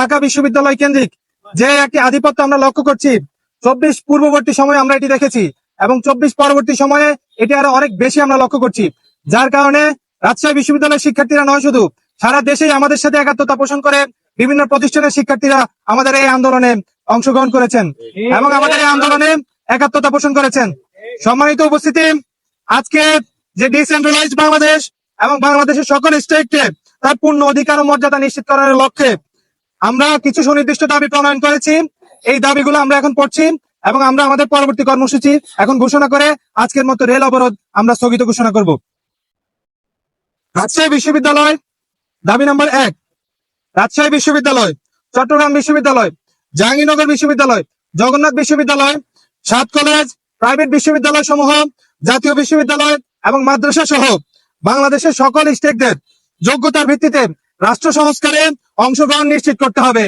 ঢাকা বিশ্ববিদ্যালয় কেন্দ্রিক যে একটি আধিপত্য আমরা লক্ষ্য করছি, চব্বিশ পূর্ববর্তী সময়ে আমরা এটি দেখেছি এবং চব্বিশ পরবর্তী সময়ে এটি আরও অনেক বেশি আমরা লক্ষ্য করছি। যার কারণে রাজশাহী বিশ্ববিদ্যালয়ের শিক্ষার্থীরা নয় শুধু, সারা দেশেই আমাদের সাথে একাত্মতা পোষণ করে বিভিন্ন প্রতিষ্ঠানের শিক্ষার্থীরা আমাদের এই আন্দোলনে অংশগ্রহণ করেছেন এবং আমাদের এই আন্দোলনে একাত্মতা পোষণ করেছেন। সম্মানিত উপস্থিতি, আজকে যে ডিসেন্ট্রালাইজড বাংলাদেশ এবং বাংলাদেশের সকল স্টেটকে তার পূর্ণ অধিকার ও মর্যাদা নিশ্চিত করার লক্ষ্যে আমরা কিছু সুনির্দিষ্ট দাবি প্রণয়ন করেছি। এই দাবিগুলো আমরা এখন পড়ছি এবং আমরা আমাদের পরবর্তী কর্মসূচি এখন ঘোষণা করে আজকের মতো রেল অবরোধ আমরা স্থগিত ঘোষণা করব। রাজশাহী বিশ্ববিদ্যালয়, দাবি নম্বর এক, রাজশাহী বিশ্ববিদ্যালয়, চট্টগ্রাম বিশ্ববিদ্যালয়, জাহাঙ্গীরনগর বিশ্ববিদ্যালয়, জগন্নাথ বিশ্ববিদ্যালয়, সাত কলেজ, প্রাইভেট বিশ্ববিদ্যালয় সমূহ, জাতীয় বিশ্ববিদ্যালয় এবং মাদ্রাসা সহ বাংলাদেশের সকল স্টেটদের যোগ্যতার ভিত্তিতে রাষ্ট্র সংস্কারে অংশগ্রহণ নিশ্চিত করতে হবে।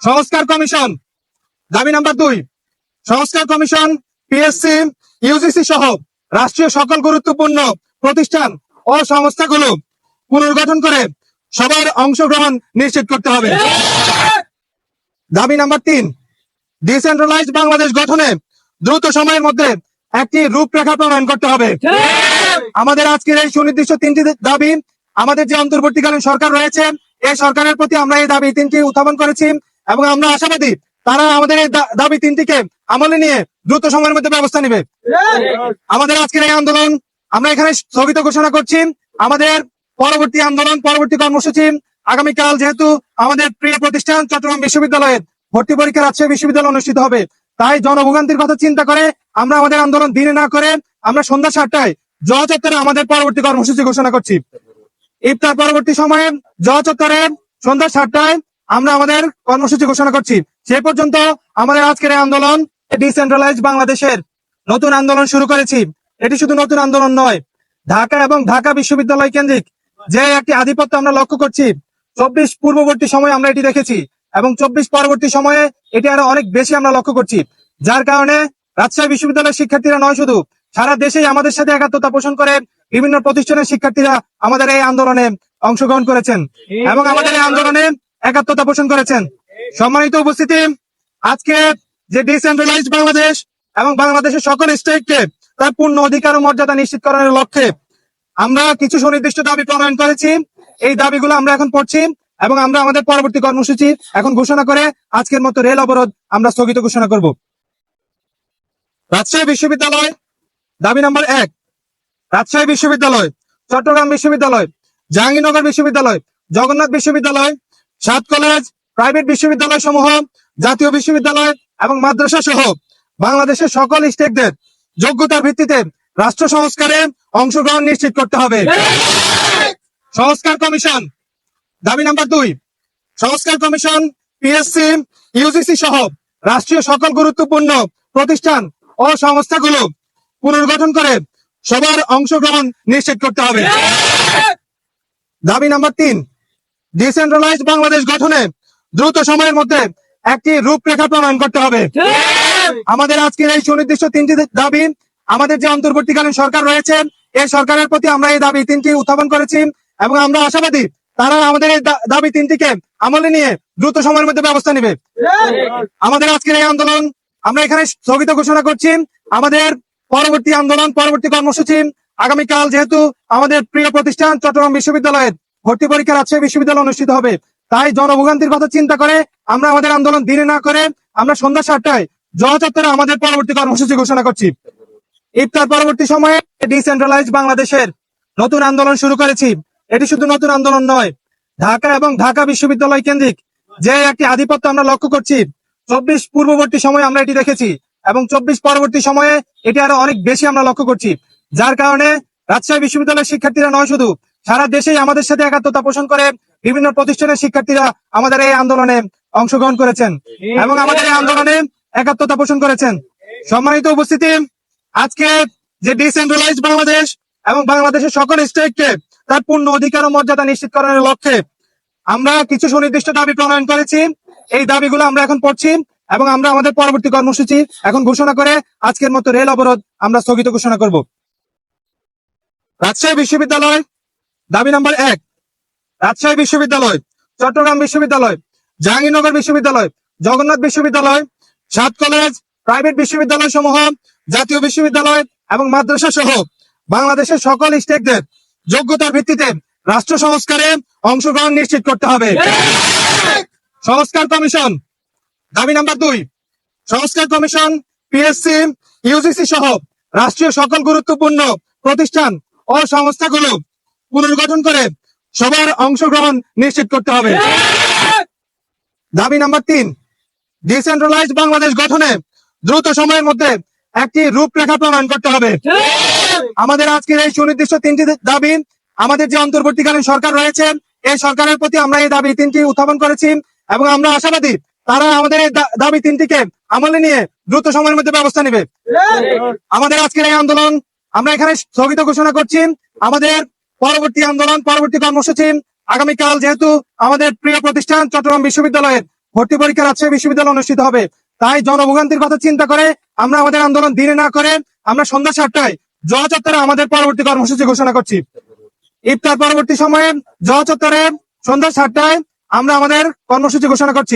সংস্কার কমিশন, দাবি নাম্বার দুই। সংস্কার কমিশন, পিএসসি, ইউজিসি সহ রাষ্ট্রীয় সকল গুরুত্বপূর্ণ প্রতিষ্ঠান ও সংস্থাগুলো পুনর্গঠন করে সবার অংশগ্রহণ নিশ্চিত করতে হবে। দাবি নাম্বার তিন। ডিসেন্ট্রালাইজ বাংলাদেশ গঠনে দ্রুত সময়ের মধ্যে একটি রূপরেখা প্রণয়ন করতে হবে। আমাদের আজকের এই সুনির্দিষ্ট তিনটি দাবি আমাদের যে অন্তর্বর্তীকালীন সরকার রয়েছে এই সরকারের প্রতি আমরা এই দাবি তিনটি উত্থাপন করেছি এবং আমরা আশাবাদী তারা আমাদের এই দাবি তিনটিকে আমলে নিয়ে দ্রুত সময়ের মধ্যে ব্যবস্থা নেবে। আমাদের আজকের এই আন্দোলন, আমরা এখানে স্থগিত ঘোষণা করছি। আমাদের পরবর্তী আন্দোলন, পরবর্তী কর্মসূচি, আগামীকাল যেহেতু আমাদের প্রিয় প্রতিষ্ঠান চট্টগ্রাম বিশ্ববিদ্যালয়ের ভর্তি পরীক্ষা রাজশাহী বিশ্ববিদ্যালয় অনুষ্ঠিত হবে, তাই জনভোগান্তির কথা চিন্তা করে আমরা আমাদের আন্দোলন দিনে না করে আমরা সন্ধ্যা সাতটায় জয়া চত্বরে আমাদের পরবর্তী কর্মসূচি ঘোষণা করছি। ইফতার পরবর্তী সময়ে জয়া চত্বরে সন্ধ্যা সাতটায় আমরা আমাদের কর্মসূচি ঘোষণা করছি। সে পর্যন্ত আমাদের আজকের আন্দোলন ডিসেন্ট্রালাইজ বাংলাদেশের নতুন আন্দোলন শুরু করেছি। এটি শুধু নতুন আন্দোলন নয়, ঢাকা এবং ঢাকা বিশ্ববিদ্যালয় কেন্দ্রিক যে একটি আধিপত্য আমরা লক্ষ্য করছি, চব্বিশ পূর্ববর্তী সময়ে আমরা এটি দেখেছি এবং চব্বিশ পরবর্তী সময়ে এটি আরও অনেক বেশি আমরা লক্ষ্য করছি। যার কারণে রাজশাহী বিশ্ববিদ্যালয়ের শিক্ষার্থীরা নয় শুধু, সারা দেশেই আমাদের সাথে একাত্মতা পোষণ করে বিভিন্ন প্রতিষ্ঠানের শিক্ষার্থীরা আমাদের এই আন্দোলনে অংশগ্রহণ করেছেন এবং আমাদের এই আন্দোলনে একাত্মতা পোষণ করেছেন। সম্মানিত উপস্থিতি, আজকে যে ডিসেন্ট্রালাইজড বাংলাদেশ এবং বাংলাদেশের সকল স্টেটকে তার পূর্ণ অধিকার ও মর্যাদা নিশ্চিত করার লক্ষ্যে আমরা কিছু সুনির্দিষ্ট দাবি প্রণয়ন করেছি। এই দাবিগুলো আমরা এখন পড়ছি এবং আমরা আমাদের পরবর্তী কর্মসূচি এখন ঘোষণা করে আজকের মতো রেল অবরোধ আমরা স্থগিত ঘোষণা করব। রাজশাহী বিশ্ববিদ্যালয় দাবি নম্বর এক রাজশাহী বিশ্ববিদ্যালয়, চট্টগ্রাম বিশ্ববিদ্যালয়, জাহাঙ্গীরনগর বিশ্ববিদ্যালয়, জগন্নাথ বিশ্ববিদ্যালয়, সাত কলেজ, প্রাইভেট বিশ্ববিদ্যালয় সমূহ, জাতীয় বিশ্ববিদ্যালয় এবং মাদ্রাসা সহ বাংলাদেশের সকল স্টেটদের যোগ্যতার ভিত্তিতে রাষ্ট্র সংস্কারে অংশগ্রহণ নিশ্চিত করতে হবে। সংস্কার কমিশন, দাবি নাম্বার দুই, সংস্কার কমিশন, পিএসসি, ইউজিসি সহ রাষ্ট্রীয় সকল গুরুত্বপূর্ণ প্রতিষ্ঠান ও সংস্থাগুলো পুনর্গঠন করে সবার অংশগ্রহণ নিশ্চিত করতে হবে। দাবি নাম্বার তিন ডিসেন্ট্রালাইজ বাংলাদেশ গঠনে দ্রুত সময়ের মধ্যে একটি রূপরেখা প্রণয়ন করতে হবে। আমাদের আজকের এই সুনির্দিষ্ট তিনটি দাবি, আমাদের যে অন্তর্বর্তীকালীন সরকার রয়েছে এই সরকারের প্রতি আমরা এই দাবি তিনটি উত্থাপন করেছি এবং আমরা আশাবাদী তারা আমাদের এই দাবি তিনটিকে আমলে নিয়ে দ্রুত সময়ের মধ্যে ব্যবস্থা নেবে। আমাদের আজকের এই আন্দোলন আমরা এখানে স্থগিত ঘোষণা করছি। আমাদের পরবর্তী আন্দোলন, পরবর্তী কর্মসূচি। আগামীকাল যেহেতু আমাদের প্রিয় প্রতিষ্ঠান চট্টগ্রাম বিশ্ববিদ্যালয়ের ভর্তি পরীক্ষা রাজশাহী বিশ্ববিদ্যালয় অনুষ্ঠিত হবে। তাই জনভোগান্তির কথা চিন্তা করে আমরা আমাদের আন্দোলন দিনে না করে আমরা সন্ধ্যা সাতটায় জয়া চত্বরে আমাদের পরবর্তী কর্মসূচি ঘোষণা করছি। ইফতার পরবর্তী সময়ে ডিসেন্ট্রালাইজ বাংলাদেশের নতুন আন্দোলন শুরু করেছি। এটি শুধু নতুন আন্দোলন নয়, ঢাকা এবং ঢাকা বিশ্ববিদ্যালয় কেন্দ্রিক যে একটি আধিপত্য আমরা লক্ষ্য করছি। চব্বিশ পূর্ববর্তী সময়ে আমরা এটি দেখেছি। এবং চব্বিশ পরবর্তী সময়ে এটি আরও অনেক বেশি আমরা লক্ষ্য করছি। যার কারণে রাজশাহী বিশ্ববিদ্যালয়ের শিক্ষার্থীরা নয় শুধু, সারা দেশেই আমাদের সাথে একাত্মতা পোষণ করে বিভিন্ন প্রতিষ্ঠানের শিক্ষার্থীরা আমাদের এই আন্দোলনে অংশগ্রহণ করেছেন এবং আমাদের এই আন্দোলনে একাত্মতা পোষণ করেছেন। সম্মানিত উপস্থিতি, আজকে যে ডিসেন্ট্রালাইজড বাংলাদেশ এবং বাংলাদেশের সকল স্টেটকে তার পূর্ণ অধিকার ও মর্যাদা নিশ্চিত করার লক্ষ্যে আমরা কিছু সুনির্দিষ্ট দাবি প্রণয়ন করেছি। এই দাবিগুলো আমরা এখন পড়ছি। এবং আমরা আমাদের পরবর্তী কর্মসূচি এখন ঘোষণা করে আজকের মতো রেল অবরোধ আমরা স্থগিত ঘোষণা করব। রাজশাহী বিশ্ববিদ্যালয়, দাবি নাম্বার এক, রাজশাহী বিশ্ববিদ্যালয়, চট্টগ্রাম বিশ্ববিদ্যালয়, জাহাঙ্গীরনগর বিশ্ববিদ্যালয়, জগন্নাথ বিশ্ববিদ্যালয়, সাত কলেজ, প্রাইভেট বিশ্ববিদ্যালয় সমূহ, জাতীয় বিশ্ববিদ্যালয় এবং মাদ্রাসা সহ বাংলাদেশের সকল স্টেকদের যোগ্যতার ভিত্তিতে রাষ্ট্র সংস্কারে অংশগ্রহণ নিশ্চিত করতে হবে। সংস্কার কমিশন দাবি নাম্বার দুই, সংস্কার কমিশন, পিএসসি, ইউজিসি সহ রাষ্ট্রীয় সকল গুরুত্বপূর্ণ প্রতিষ্ঠান ও সংস্থাগুলো পুনর্গঠন করে সবার অংশগ্রহণ নিশ্চিত করতে হবে। দাবি নাম্বার তিন ডিসেন্ট্রালাইজ বাংলাদেশ গঠনে দ্রুত সময়ের মধ্যে একটি রূপরেখা প্রণয়ন করতে হবে। আমাদের আজকের এই সুনির্দিষ্ট তিনটি দাবি, আমাদের যে অন্তর্বর্তীকালীন সরকার রয়েছে, এই সরকারের প্রতি আমরা এই দাবি তিনটি উত্থাপন করেছি এবং আমরা আশাবাদী তারা আমাদের এই দাবি তিনটিকে আমলে নিয়ে দ্রুত সময়ের মধ্যে ব্যবস্থা নেবে। আমাদের আজকের এই আন্দোলন, আমরা এখানে স্থগিত ঘোষণা করছি। আমাদের পরবর্তী আন্দোলন, পরবর্তী কর্মসূচি, আগামীকাল যেহেতু আমাদের প্রিয় প্রতিষ্ঠান চট্টগ্রাম বিশ্ববিদ্যালয়ের ভর্তি পরীক্ষা রাজশাহী বিশ্ববিদ্যালয় অনুষ্ঠিত হবে। তাই জনভোগান্তির কথা চিন্তা করে আমরা আমাদের আন্দোলন দিনে না করে আমরা সন্ধ্যা সাতটায় জয়া চত্বরে আমাদের পরবর্তী কর্মসূচি ঘোষণা করছি। ইফতার পরবর্তী সময়ে জয়া চত্বরে সন্ধ্যা সাতটায় আমরা আমাদের কর্মসূচি ঘোষণা করছি।